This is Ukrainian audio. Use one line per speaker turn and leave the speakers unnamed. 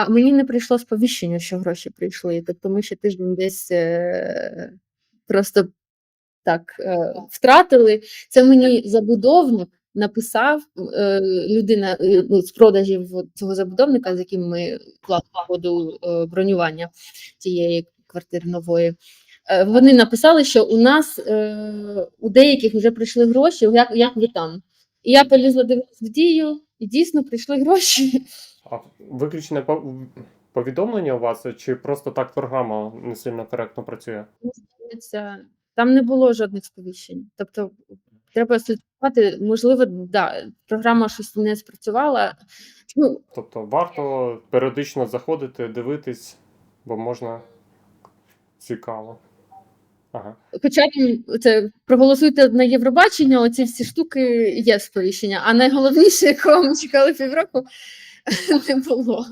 А мені не прийшло сповіщення, що гроші прийшли. Тобто ми ще тиждень десь е, просто так е, втратили. Це мені забудовник написав е, людина е, ну, з продажів цього забудовника, з яким ми клали воду е, бронювання цієї квартири нової. Е, Вони написали, що у нас е, у деяких вже прийшли гроші, як, як ви там. І я полізла дивитися в дію, і дійсно прийшли гроші.
А виключене повідомлення у вас, чи просто так програма не сильно коректно працює?
Здається, Там не було жодних сповіщень. Тобто треба слідкувати, можливо, да, програма щось не спрацювала. Ну,
Тобто варто періодично заходити, дивитись, бо можна цікаво. Ага.
хоча це проголосуйте на Євробачення, оці всі штуки є сповіщення. А найголовніше, якого ми чекали півроку, не було.